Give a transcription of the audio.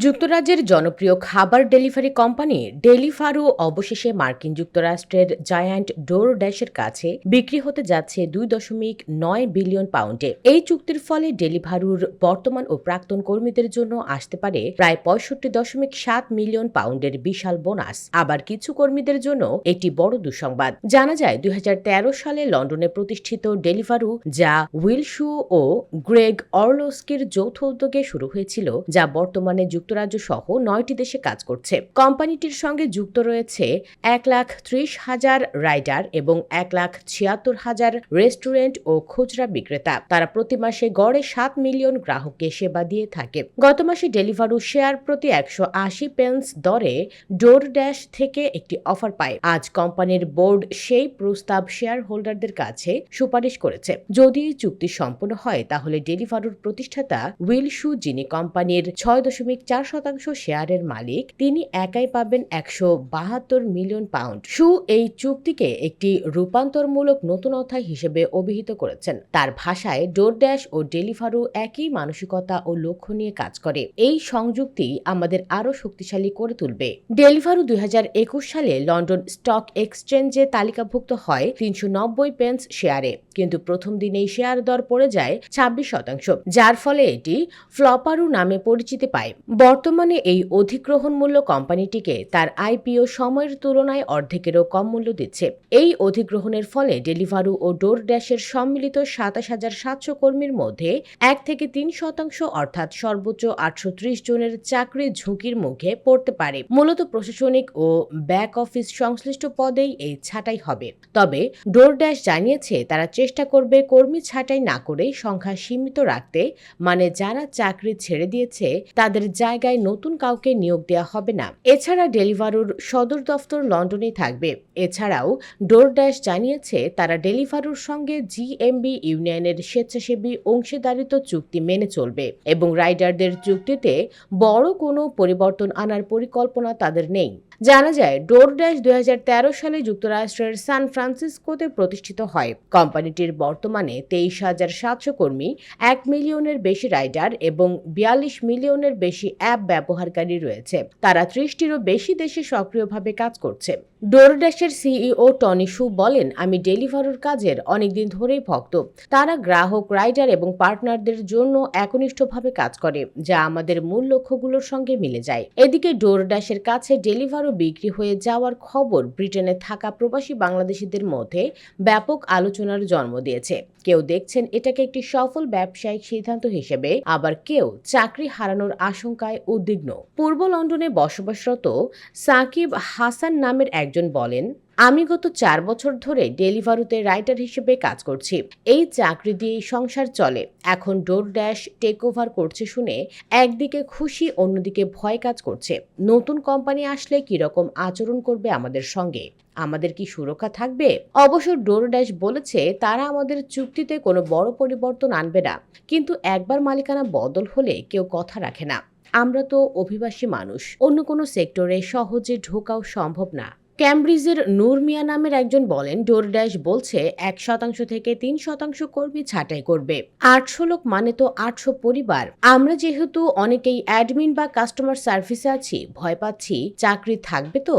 যুক্তরাজ্যের জনপ্রিয় খাবার ডেলিভারি কোম্পানি ডেলিভারু অবশেষে মার্কিন যুক্তরাষ্ট্রের জায়ান্ট ডোর ড্যাশের কাছে বিক্রি হতে যাচ্ছে দুই দশমিক নয় বিলিয়ন পাউন্ডে। এই চুক্তির ফলে ডেলিভারুর বর্তমান ও প্রাক্তন কর্মীদের জন্য আসতে পারে প্রায় পঁয়ষট্টি দশমিক সাত মিলিয়ন পাউন্ডের বিশাল বোনাস। আবার কিছু কর্মীদের জন্য একটি বড় দুঃসংবাদ। জানা যায়, দুই হাজার তেরো সালে লন্ডনে প্রতিষ্ঠিত ডেলিভারু যা উইলশু ও গ্রেগ অর্লোস্কির যৌথ উদ্যোগে শুরু হয়েছিল, যা বর্তমানে যুক্তরাজ্য সহ নয়টি দেশে কাজ করছে। কোম্পানিটির সঙ্গে যুক্ত রয়েছে এক লাখ ত্রিশ হাজার রাইডার এবং এক লাখ ছিয়াত্তর হাজার রেস্টুরেন্ট ও খুচরা বিক্রেতা। তারা প্রতি মাসে গড়ে সাত মিলিয়ন গ্রাহককে সেবা দিয়ে থাকে। গত মাসে ডেলিভারু শেয়ার প্রতি একশো আশি পেন্স দরে ডোর ড্যাশ থেকে একটি অফার পায়। আজ কোম্পানির বোর্ড সেই প্রস্তাব শেয়ার হোল্ডারদের কাছে সুপারিশ করেছে। যদি চুক্তি সম্পন্ন হয়, তাহলে ডেলিভারুর প্রতিষ্ঠাতা উইল শু, যিনি কোম্পানির ছয় দশমিক চার শতাংশ শেয়ারের মালিক, তিনি একাই পাবেন একশো বাহাত্তর মিলিয়ন পাউন্ড। শু এই চুক্তিকে একটি রূপান্তরমূলক নতুন অধ্যায় হিসেবে অভিহিত করেছেন। তার ভাষায় ডোরড্যাশ ও ডেলিভারু একই মানসিকতা ও লক্ষ্য নিয়ে কাজ করে। এই সংযুক্তি আমাদের আরও শক্তিশালী করে তুলবে। ডেলিভারু দুই হাজার একুশ সালে লন্ডন স্টক এক্সচেঞ্জে তালিকাভুক্ত হয় তিনশো নব্বই পেন্স শেয়ারে। কিন্তু প্রথম দিনেই শেয়ার দর পড়ে যায় ছাব্বিশ শতাংশ, যার ফলে এটি ফ্লপারু নামে পরিচিতি পায়। বর্তমানে এই অধিগ্রহণ মূল্য কোম্পানিটিকে তার আইপিও সময়ের তুলনায় অর্ধেকেরও কম মূল্য দিচ্ছে। এই অধিগ্রহণের ফলে ডেলিভারু ও ডোর ড্যাশের সম্মিলিত সাতাশ হাজার সাতশো কর্মীর মধ্যে এক থেকে তিন শতাংশ অর্থাৎ সর্বোচ্চ আটশো ত্রিশ জনের চাকরি ঝুঁকির মুখে পড়তে পারে। মূলত প্রশাসনিক ও ব্যাক অফিস সংশ্লিষ্ট পদেই এই ছাঁটাই হবে। তবে ডোর ড্যাশ জানিয়েছে, তারা চেষ্টা করবে কর্মী ছাঁটাই না করে সংখ্যা সীমিত রাখতে মানে যারা চাকরি ছেড়ে দিয়েছে, তাদের জায়গায় নতুন কাউকে নিয়োগ দেওয়া হবে না। এছাড়া ডেলিভারুর সদর দফতর লন্ডনে থাকবে। এছাড়াও ডোরড্যাশ জানিয়েছে, তারা ডেলিভারুর সঙ্গে জিএমবি ইউনিয়নের স্বেচ্ছাসেবী অংশীদারিত্ব চুক্তি মেনে চলবে এবং রাইডারদের চুক্তিতে বড় কোনো পরিবর্তন আনার পরিকল্পনা তাদের নেই। জানা যায় ডোরড্যাশ দুই হাজার তেরো সালে যুক্তরাষ্ট্রের সান ফ্রান্সিসকোতে প্রতিষ্ঠিত হয়। কোম্পানিটির বর্তমানে তেইশ হাজার সাতশো কর্মী, এক মিলিয়নের বেশি রাইডার এবং বিয়াল্লিশ মিলিয়নের বেশি অ্যাপ ব্যবহারকারী রয়েছে। তারা ত্রিশটিরও বেশি দেশে সক্রিয়ভাবে কাজ করছে। ডোরড্যাশের সিইও টনি শু বলেন, আমি ডেলিভারুর কাজের অনেকদিন ধরেই ভক্ত। তারা গ্রাহক, রাইডার এবং পার্টনারদের জন্য একনিষ্ঠভাবে কাজ করে, যা আমাদের মূল লক্ষ্যগুলোর সঙ্গে মিলে যায়। এদিকে ডোরড্যাশের কাছে ডেলিভারু বিক্রি হয়ে যাওয়ার খবর ব্রিটেনে থাকা প্রবাসী বাংলাদেশিদের মধ্যে ব্যাপক আলোচনার জন্ম দিয়েছে। কেউ দেখছেন এটাকে একটি সফল ব্যবসায়িক সিদ্ধান্ত হিসেবে, আবার কেউ চাকরি হারানোর আশঙ্কায় উদ্বিগ্ন। পূর্ব লন্ডনে বসবাসরত সাকিব হাসান নামের একজন বলেন আমি গত চার বছর ধরে ডেলিভারুতে রাইটার হিসেবে কাজ করছি। এই চাকরি দিয়েই সংসার চলে। এখন ডোর ড্যাশ টেক ওভার করছে শুনে একদিকে খুশি, অন্যদিকে ভয় কাজ করছে। নতুন কোম্পানি আসলে কীরকম আচরণ করবে আমাদের সঙ্গে? আমাদের কি সুরক্ষা থাকবে? অবশ্য ডোর ড্যাশ বলেছে, তারা আমাদের চুক্তিতে কোনো বড় পরিবর্তন আনবে না। কিন্তু একবার মালিকানা বদল হলে কেউ কথা রাখে না। আমরা তো অভিবাসী মানুষ। অন্য কোনো সেক্টরে সহজে ঢোকাও সম্ভব না। ক্যামব্রিজের নূর মিয়া নামের একজন বলেন, ডোরড্যাশ বলছে, এক শতাংশ থেকে তিন শতাংশ কর্মী ছাঁটাই করবে। আটশো লোক মানে তো আটশো পরিবার। আমরা যেহেতু অনেকেই অ্যাডমিন বা কাস্টমার সার্ভিসে আছি, ভয় পাচ্ছি, চাকরি থাকবে তো?